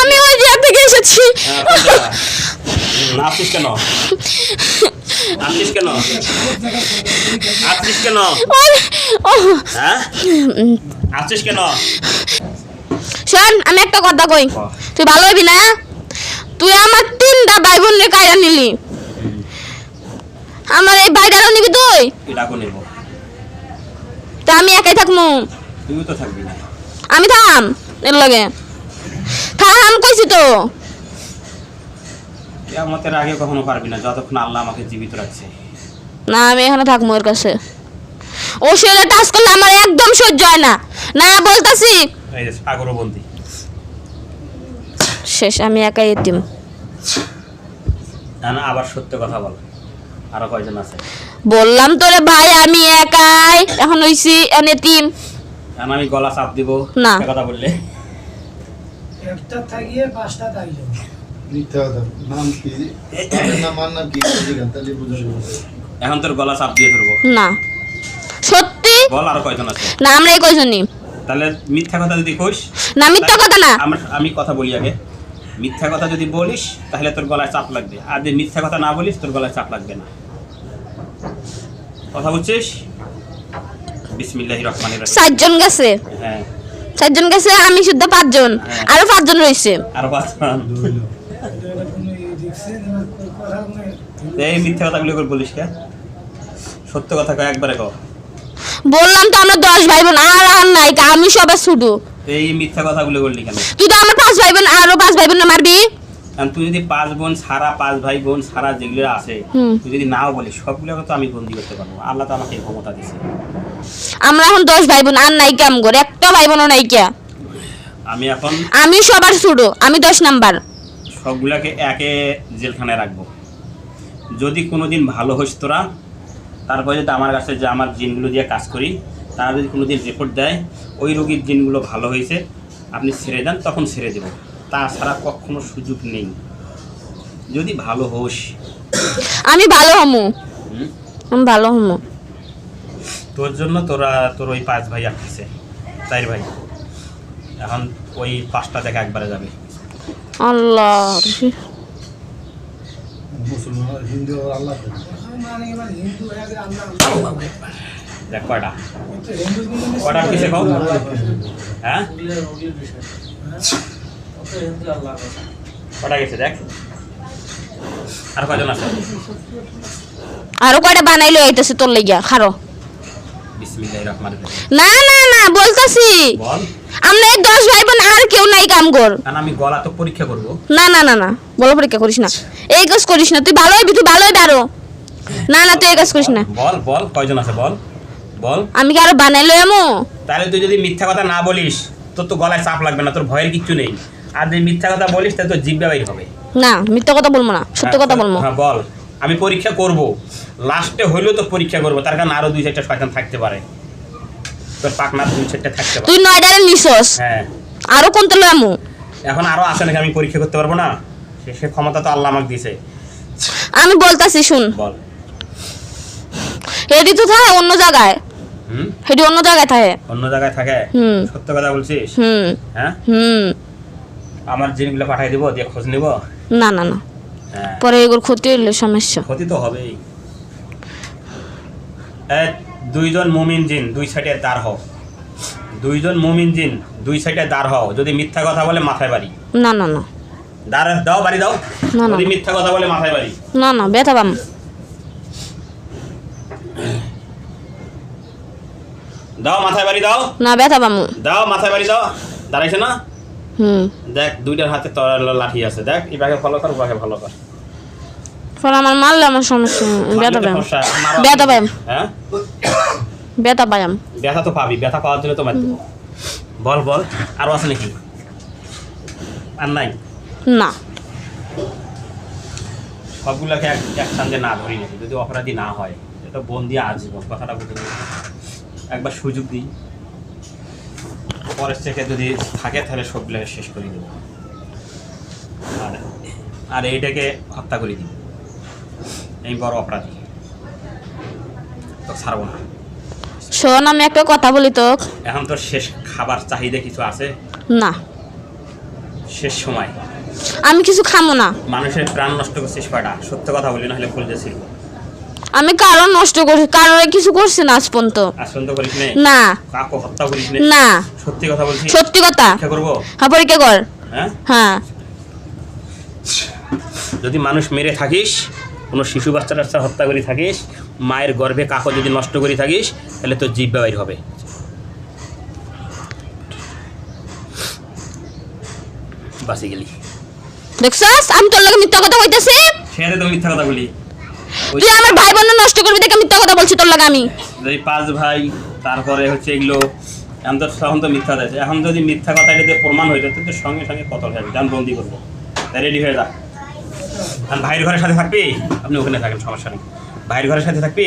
আমি ওই জায়গা থেকে এসেছি। হ্যাঁ, কোন? আসছিস কেন? ও। হ্যাঁ? কেন? শোন আমি একটা কথা কই। তুই ভালো হবি না? তুই আমার তিনটা ভাই বোনের কায়রা নিলি। আমার এই ভাইটারও নিবি তুই? তা আমি একাই থাকমু। তুইও তো থাকবি না। আমি থাম এর লগে। থাম কইছি তো। কেয়ামতের আগে কখনো পারবি না যতক্ষণ আল্লাহ আমাকে জীবিত রাখছে। না আমি এখানে থাকব ওর কাছে। ও টাচ করলে আমার একদম সহ্য হয় না। না বলতাছি। এই যে সাগরও বন্দি। শেষ আমি একাই এতিম। এখন আবার সত্য কথা বল। আরও কয়জন আছে? বললাম তোরে ভাই আমি একাই। এখন হইছি এনে আমি গলা চাপ দিব। না। কথা বললে। একটা থাকিয়ে পাঁচটা থাকল মিথ্যা কথা নাম কি? নাম নাম কি? তাহলে বুঝে এখন তোর গলা চাপ দিয়ে ধরবো। না। সত্যি? বল আরও কয়জন আছে? না আমরাই কইছনি তাহলে মিথ্যা কথা যদি কইস না মিথ্যা কথা না। আমি কথা বলি আগে। মিথ্যা কথা যদি বলিস তাহলে তোর গলায় চাপ লাগবে। আর যদি মিথ্যা কথা না বলিস তোর গলায় চাপ লাগবে না। কথা বুঝছিস? বিসমিল্লাহির রহমানির রহিম। চারজন গেছে? হ্যাঁ। চারজন গেছে আমি শুদ্ধ পাঁচজন। হ্যাঁ। আরও পাঁচজন রয়েছে। আরও পাঁচজন। এই মিথ্যা কথাগুলো করে বলিস কে? সত্য কথা কয় একবারে কও। বললাম তো আমরা দশ ভাই বোন আর আর নাই আমি সবাই শুধু। এই মিথ্যা কথাগুলো বললি কেন? তুই তো আমার পাঁচ ভাই বোন আরও পাঁচ ভাই বোন মারবি? কারণ তুই যদি পাঁচ বোন সারা পাঁচ ভাই বোন সারা যেগুলো আছে তুই যদি নাও বলিস সবগুলোকে তো আমি বন্দি করতে পারব। আল্লাহ তো আমাকে ক্ষমতা দিছে আমরা এখন দশ ভাই বোন আর নাই কাম করে একটা ভাই বোনও নাই কে? আমি এখন আমি সবার ছোট আমি দশ নাম্বার। সবগুলাকে একে জেলখানায় রাখব। যদি কোনোদিন ভালো হইস তোরা তারপরে যদি আমার কাছে যে আমার জিনগুলো দিয়ে কাজ করি তারা যদি কোনোদিন রিপোর্ট দেয় ওই রোগীর জিনগুলো ভালো হয়েছে আপনি ছেড়ে দেন তখন ছেড়ে দেবো। তাছাড়া কখনো সুযোগ নেই। যদি ভালো হোস। আমি ভালো হমু। আমি ভালো হমু। তোর জন্য তোরা তোর ওই পাঁচ ভাই আসতেছে চার ভাই। এখন ওই পাঁচটা দেখা একবারে যাবে। আল্লাহ। মুসলমান হিন্দু। দেখ কয়টা। কয়টা কিসে হ্যাঁ? কটা গেছে দেখ। আর কয়জন আছে? আরও কয়টা বানাইলো আইতেছে তোর লাগিয়া খারো। না না না বলতাছি। আমরা এই দশ ভাই বোন আর কেউ নাই কাম কর। আমি গলা তো পরীক্ষা করব। না না না না বলো পরীক্ষা করিস না। এই কাজ করিস না তুই ভালো হবি তুই ভালো হবি আরও। না না তুই এই কাজ করিস না। বল বল কয়জন আছে বল। বল। আমি কি আরও বানাইলো এমো? তাহলে তুই যদি মিথ্যা কথা না বলিস তোর তো গলায় চাপ লাগবে না তোর ভয়ের কিচ্ছু নেই। আর যদি মিথ্যা কথা বলিস তাহলে তোর জিব্বা বাইর হবে। না মিথ্যা কথা বলব না সত্য কথা বলব। হ্যাঁ বল। আমি পরীক্ষা করব। লাস্টে হইলেও তো পরীক্ষা করব তার কারণে আরও দুই চারটা শয়তান থাকতে পারে। তোর পাকনার দুই চারটা থাকতে পারে। তুই নয়ডারে নিছস হ্যাঁ। আরও কোন তেলো এমো এখন আরও আছে নাকি আমি পরীক্ষা করতে পারব না? সে ক্ষমতা তো আল্লাহ আমাকে দিয়েছে। আমি বলতাছি শুন। বল। হেডি তো থাকে অন্য জায়গায়। হুম? হেডি অন্য জায়গায় থাকে। অন্য জায়গায় থাকে? হুম। সত্য কথা বলছিস? হুম। হ্যাঁ? হুম। আমার জিনিসগুলো পাঠাই দিব দিয়ে খোঁজ নিব? না না না। হ্যাঁ। পরে এগুলো ক্ষতি হইলে সমস্যা। ক্ষতি তো হবেই। দুইজন মুমিন জিন দুই সাইডে দাঁড় হও। দুইজন মুমিন জিন দুই সাইডে দাঁড় হও। যদি মিথ্যা কথা বলে মাথায় বাড়ি। না না না। দাঁড় দাও বাড়ি দাও। না, না। যদি মিথ্যা কথা বলে মাথায় বাড়ি। না না ব্যথা পাম। দাও মাথায় বাড়ি দাও। না ব্যথা পামু। দাও মাথায় বাড়ি দাও। দাঁড়াইছে না? দেখ দুইটার হাতে তর লাঠি আছে। দেখ এবারে ফলো কর ওবাকে ফলো কর। পরে আমার মারলে আমার সমস্যা ব্যথা মারো। ব্যথা পাম হ্যাঁ? ব্যথা পাম ব্যথা তো পাবি ব্যথা পাওয়ার জন্য তো মার। বল বল আরও আছে নাকি? আর নাই? না। সবগুলোকে এক একসঙ্গে না ধরি নাকি? যদি অপরাধী না হয় এটা বন্দি আজীবন কথাটা নিন। একবার সুযোগ দিই। পরের থেকে যদি থাকে তাহলে সবগুলোকে শেষ করে দেবো আর আর এইটাকে হত্যা করে দিই এই বড় অপরাধী। তো ছাড়বো না। শোন আমি একটা কথা বলি তো এখন তোর শেষ খাবার চাহিদা কিছু আছে? না। শেষ সময়। আমি কিছু খামো না। মানুষের প্রাণ নষ্ট করছিস কয়টা? সত্য কথা বলি না হলে ভুল যাচ্ছিল আমি কারণ নষ্ট করছি কারণ কিছু করছি না আজ পর্যন্ত। নে। না। সত্যি কথা বলছিস সত্যি কথা। হ্যাঁ পরীক্ষা কর। হ্যাঁ? হ্যাঁ। যদি মানুষ মেরে থাকিস কোনো শিশু বাচ্চা টাচ্চা হত্যা করে থাকিস মায়ের গর্ভে কাকো যদি নষ্ট করে থাকিস তাহলে তোর জীব বাইর হবে। বাসি গেলি। দেখছস? আমি তোর লগে মিথ্যা কথা কইতেছি। সেখানে তো মিথ্যা কথা বলি। তুই আমার ভাই বোন নষ্ট করবি দেখে মিথ্যা কথা বলছি তোর লগে আমি। যদি পাঁচ ভাই তারপরে হচ্ছে এগুলো এখন তো তখন তো মিথ্যা যাচ্ছে এখন যদি মিথ্যা কথা যদি প্রমাণ হইতো তো তোর সঙ্গে সঙ্গে কত যাবে যান বন্দি করব। তাই রেডি হয়ে যা। আর ভাইয়ের ঘরের সাথে থাকবি? আপনি ওখানে থাকেন সমস্যা নেই। ভাইয়ের ঘরের সাথে থাকবি?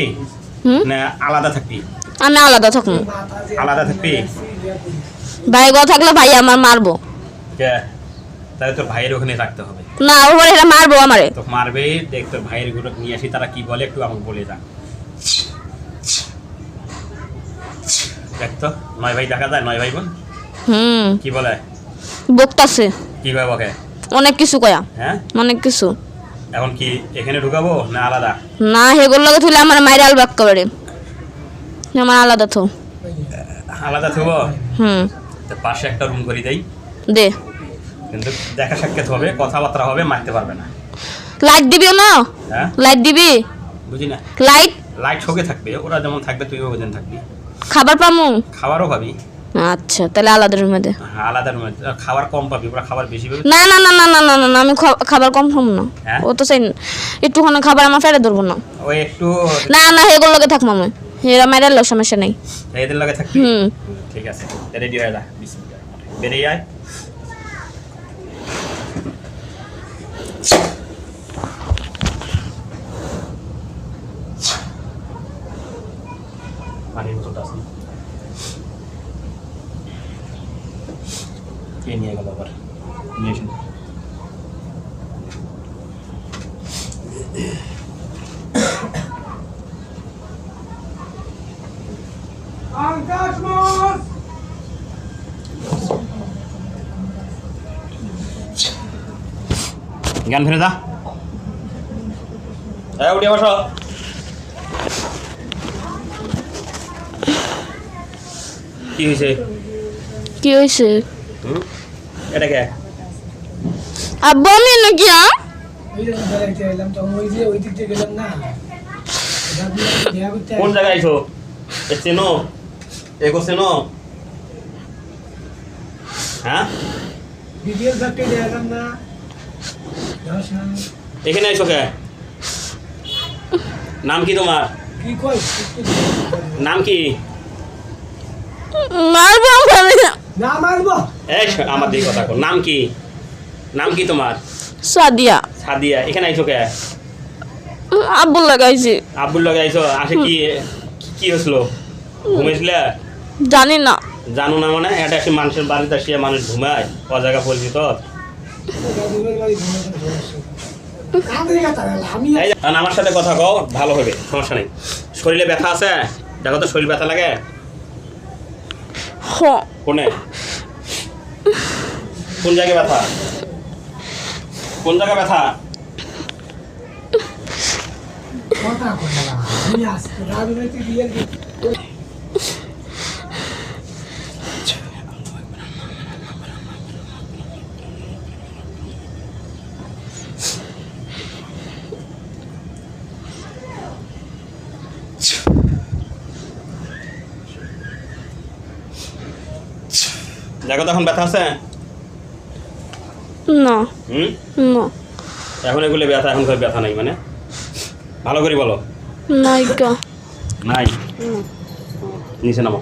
না আলাদা থাকবি? আমি আলাদা থাকব। আলাদা থাকবি? ভাই গো থাকলে ভাই আমার মারবো। কে? তাহলে তোর ভাইয়ের ওখানে রাখতে হবে। না ওর এরা মারবো আমারে। তো মারবে দেখ তোর ভাইয়েরগুলো নিয়ে আসি তারা কি বলে একটু আমাকে বলে যা। দেখ তো নয় ভাই দেখা যায় নয় ভাই বোন? হুম। কি বলে? বকতাছে। কি ভাই বকে অনেক কিছু কয়া। হ্যাঁ? অনেক কিছু। এখন কি এখানে ঢুকাবো না আলাদা? না হেগুর লগে তুলে আমার মাইরে আলবাক করে আমার আলাদা তো আলাদা থুবো? হুম। তো পাশে একটা রুম করে দেই। দে। কিন্তু দেখা সাক্ষাৎ হবে কথাবার্তা হবে মারতে পারবে না। লাইট দিবি না? হ্যাঁ? লাইট দিবি? বুঝি না। লাইট লাইট শোকে থাকবে ওরা যেমন থাকবে তুইও ওজন থাকবি। খাবার পামু? খাবারও পাবি। আচ্ছা তাহলে আলাদা রুমে দে। হ্যাঁ, আলাদা রুমে খাবার কম পাবি ওরা খাবার বেশি পাবে। না না না না না না না আমি খাবার কম খাব না। হ্যাঁ? ও তো সেই একটুখানি খাবার আমার ফেলে ধরবো না। ও একটু না না হেগুলো লগে থাক মামু। হেরা মেরার সমস্যা নাই। এদের লগে থাক হুম। ঠিক আছে রেডি হয়ে যা বিসমিল্লাহ। বেরিয়ে আয়। কে নিয়ে গেল আবার নিয়ে এসে জ্ঞান ফিরে যা হ্যাঁ উঠে বসো কি হয়েছে কি হয়েছে এটা কে? আব্বা আমি নাকি আম কোন জায়গায় আইছো? এ চেনো? এগো হ্যাঁ? এখানে আইছো কে? নাম কি তোমার? নাম কি? মারবো আমি। না মারবো। এই আমার দিকে কথা কর। নাম কি? নাম কি তোমার? সাদিয়া। সাদিয়া এখানে আইছো কে? আব্বু লাগাইছি আব্বুল লগে আইছো? আসে কি কি ঘুমেছিলে জানি না। জানো না মানে? এটা একটি মানুষের বাড়িতে আসিয়া মানুষ ঘুমায় ও জায়গা যে, আর আমার সাথে কথা কও ভালো হবে সমস্যা নেই। শরীরে ব্যথা আছে? দেখো তো শরীর ব্যথা লাগে? কোনে? কোন জায়গায় ব্যথা? কোন জায়গায় ব্যথা? কথা কই দেখো তো এখন ব্যথা আছে? না। হুম? না। এখন এগুলো ব্যথা এখন কোনো ব্যথা নাই মানে? ভালো করে বলো। নাইকা নাই? নিচে নামো।